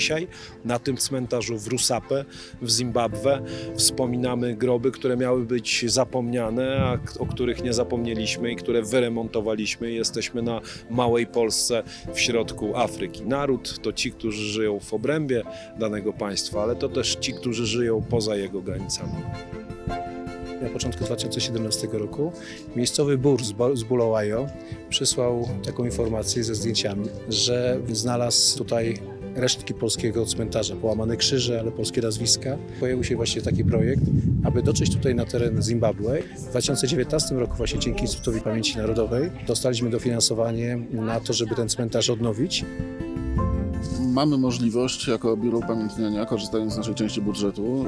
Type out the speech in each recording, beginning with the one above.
dzisiaj na tym cmentarzu w Rusape w Zimbabwe wspominamy groby, które miały być zapomniane, a o których nie zapomnieliśmy i które wyremontowaliśmy. Jesteśmy na małej Polsce w środku Afryki. Naród to ci, którzy żyją w obrębie danego państwa, ale to też ci, którzy żyją poza jego granicami. Na początku 2017 roku miejscowy bur z Bulawayo przysłał taką informację ze zdjęciami, że znalazł tutaj resztki polskiego cmentarza, połamane krzyże, ale polskie nazwiska. Pojawił się właśnie taki projekt, aby dotrzeć tutaj na teren Zimbabwe. W 2019 roku właśnie dzięki Instytutowi Pamięci Narodowej dostaliśmy dofinansowanie na to, żeby ten cmentarz odnowić. Mamy możliwość jako Biuro Upamiętniania, korzystając z naszej części budżetu,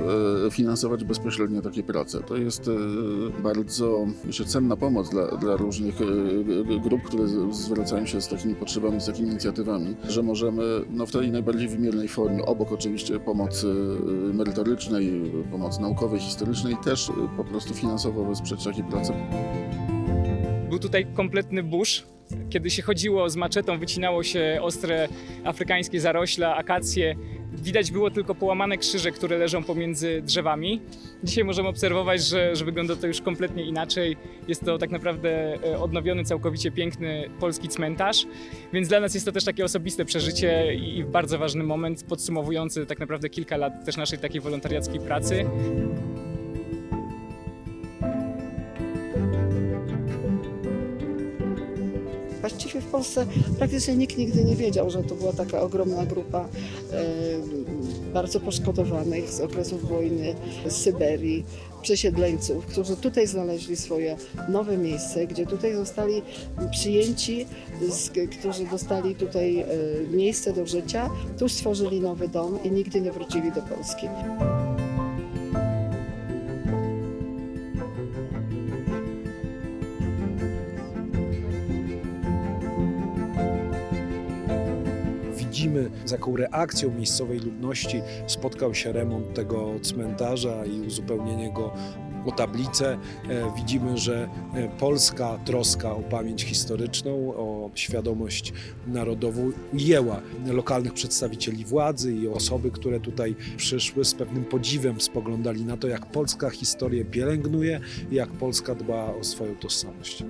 e, finansować bezpośrednio takie prace. To jest e, bardzo myślę, cenna pomoc dla, dla różnych e, grup, które zwracają się z takimi potrzebami, z takimi inicjatywami, że możemy no, w tej najbardziej wymiernej formie, obok oczywiście pomocy merytorycznej, pomocy naukowej, historycznej, też po prostu finansowo wesprzeć takie prace. Był tutaj kompletny burz. Kiedy się chodziło z maczetą, wycinało się ostre afrykańskie zarośla, akacje. Widać było tylko połamane krzyże, które leżą pomiędzy drzewami. Dzisiaj możemy obserwować, że, że wygląda to już kompletnie inaczej. Jest to tak naprawdę e, odnowiony, całkowicie piękny polski cmentarz. Więc dla nas jest to też takie osobiste przeżycie i bardzo ważny moment podsumowujący tak naprawdę kilka lat też naszej takiej wolontariackiej pracy. Właściwie w Polsce praktycznie nikt nigdy nie wiedział, że to była taka ogromna grupa bardzo poszkodowanych z okresów wojny, z Syberii, przesiedleńców, którzy tutaj znaleźli swoje nowe miejsce, gdzie tutaj zostali przyjęci, którzy dostali tutaj e, miejsce do życia, tu stworzyli nowy dom i nigdy nie wrócili do Polski. Widzimy, z jaką reakcją miejscowej ludności spotkał się remont tego cmentarza i uzupełnienie go o tablicę. E, Widzimy, że e, polska troska o pamięć historyczną, o świadomość narodową ujęła lokalnych przedstawicieli władzy i osoby, które tutaj przyszły z pewnym podziwem spoglądali na to, jak polska historię pielęgnuje jak Polska dba o swoją tożsamość.